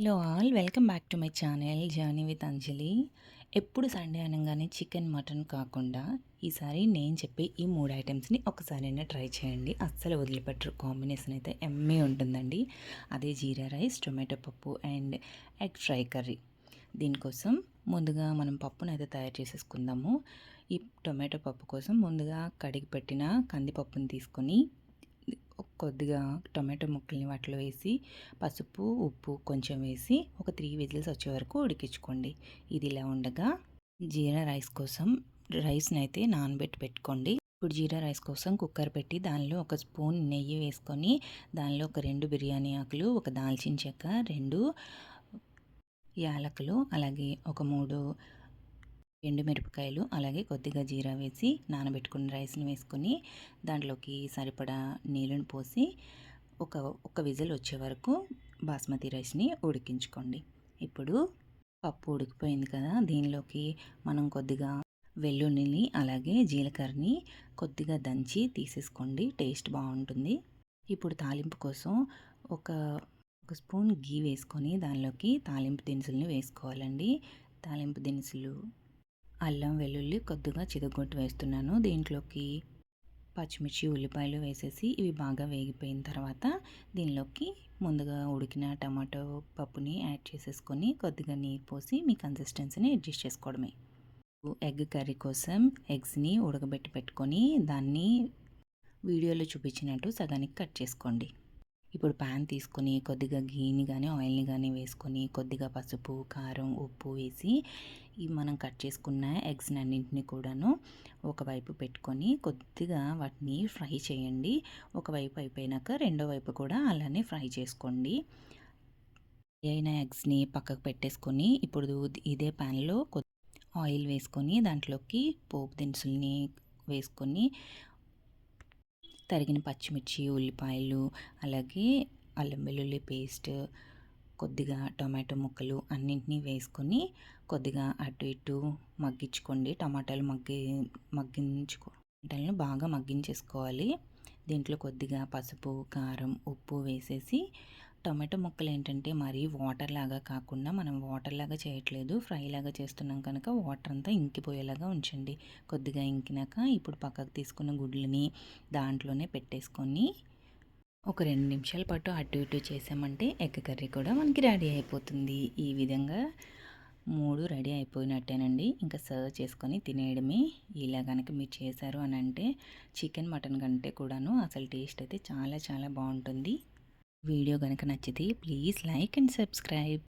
Hello all welcome back to my channel journey with Anjali ఎప్పుడు Sunday అనగానే chicken mutton కాకుండా ఈసారి నేను చెప్పే ఈ మూడు ఐటమ్స్ని ఒకసారైనా ట్రై చేయండి. అస్సలు వదిలిపెట్టరు. కాంబినేషన్ అయితే ఎమ్మె ఉంటుందండి. అదే jeera rice tomato pappu and egg fry curry. దీనికోసం ముందుగా మనం పప్పును అయితే తయారు చేసేసుకుందాము. ఈ టొమాటో పప్పు కోసం ముందుగా కడిగి పెట్టిన కందిపప్పుని తీసుకొని కొద్దిగా టొమాటో ముక్కల్ని వాటిలో వేసి పసుపు ఉప్పు కొంచెం వేసి ఒక త్రీ విజిల్స్ వచ్చే వరకు ఉడికించుకోండి. ఇది ఇలా ఉండగా జీరా రైస్ కోసం రైస్ని అయితే నానబెట్టి పెట్టుకోండి. ఇప్పుడు జీరా రైస్ కోసం కుక్కర్ పెట్టి దానిలో ఒక స్పూన్ నెయ్యి వేసుకొని దానిలో ఒక రెండు బిర్యానీ ఆకులు ఒక దాల్చిన చెక్క రెండు యాలకులు అలాగే ఒక మూడు ఎండుమిరపకాయలు అలాగే కొద్దిగా జీరా వేసి నానబెట్టుకున్న రైస్ని వేసుకొని దాంట్లోకి సరిపడా నీళ్ళని పోసి ఒక ఒక విజిల్ వచ్చే వరకు బాస్మతి రైస్ని ఉడికించుకోండి. ఇప్పుడు పప్పు ఉడికిపోయింది కదా దీనిలోకి మనం కొద్దిగా వెల్లుల్లిని అలాగే జీలకర్రని కొద్దిగా దంచి తీసేసుకోండి టేస్ట్ బాగుంటుంది. ఇప్పుడు తాలింపు కోసం ఒక ఒక స్పూన్ గీ వేసుకొని దానిలోకి తాలింపు దినుసుల్ని వేసుకోవాలండి. తాలింపు దినుసులు అల్లం వెల్లుల్లి కొద్దిగా చిదగొట్టు వేస్తున్నాను. దీంట్లోకి పచ్చిమిర్చి ఉల్లిపాయలు వేసేసి ఇవి బాగా వేగిపోయిన తర్వాత దీనిలోకి ముందుగా ఉడికిన టమాటో పప్పుని యాడ్ చేసేసుకొని కొద్దిగా నీరు పోసి మీ కన్సిస్టెన్సీని అడ్జస్ట్ చేసుకోవడమే. ఎగ్ కర్రీ కోసం ఎగ్స్ని ఉడకబెట్టి పెట్టుకొని దాన్ని వీడియోలో చూపించినట్టు సగానికి కట్ చేసుకోండి. ఇప్పుడు ప్యాన్ తీసుకొని కొద్దిగా గీని కానీ ఆయిల్ని కానీ వేసుకొని కొద్దిగా పసుపు కారం ఉప్పు వేసి ఈ మనం కట్ చేసుకున్న ఎగ్స్ అన్నింటినీ కూడాను ఒకవైపు పెట్టుకొని కొద్దిగా వాటిని ఫ్రై చేయండి. ఒకవైపు అయిపోయినాక రెండో వైపు కూడా అలానే ఫ్రై చేసుకోండి. అయిన ఎగ్స్ని పక్కకు పెట్టేసుకొని ఇప్పుడు ఇదే ప్యాన్లో ఆయిల్ వేసుకొని దాంట్లోకి పోపు దినుసుల్ని వేసుకొని తరిగిన పచ్చిమిర్చి ఉల్లిపాయలు అలాగే అల్లం వెల్లుల్లి పేస్ట్ కొద్దిగా టొమాటో ముక్కలు అన్నింటినీ వేసుకొని కొద్దిగా అటు ఇటు మగ్గించుకోండి. టమాటాలు మగ్గి మగ్గించుకో టమాటాలను బాగా మగ్గించేసుకోవాలి. దీంట్లో కొద్దిగా పసుపు కారం ఉప్పు వేసేసి టొమాటో ముక్కలు ఏంటంటే మరీ వాటర్ లాగా కాకుండా మనం వాటర్ లాగా చేయట్లేదు. ఫ్రై లాగా చేస్తున్నాం కనుక వాటర్ అంతా ఇంకిపోయేలాగా ఉంచండి. కొద్దిగా ఇంకినాక ఇప్పుడు పక్కకు తీసుకున్న గుడ్లని దాంట్లోనే పెట్టేసుకొని ఒక రెండు నిమిషాల పాటు అటు ఇటు చేసామంటే ఎగ్ కర్రీ కూడా మనకి రెడీ అయిపోతుంది. ఈ విధంగా మూడు రెడీ అయిపోయినట్టేనండి. ఇంకా సర్వ్ చేసుకొని తినేయడమే. ఇలా కనుక మీరు చేశారు అని అంటే చికెన్ మటన్ కంటే కూడాను అసలు టేస్ట్ అయితే చాలా చాలా బాగుంటుంది. వీడియో కనుక నచ్చితే ప్లీజ్ లైక్ అండ్ సబ్స్క్రైబ్.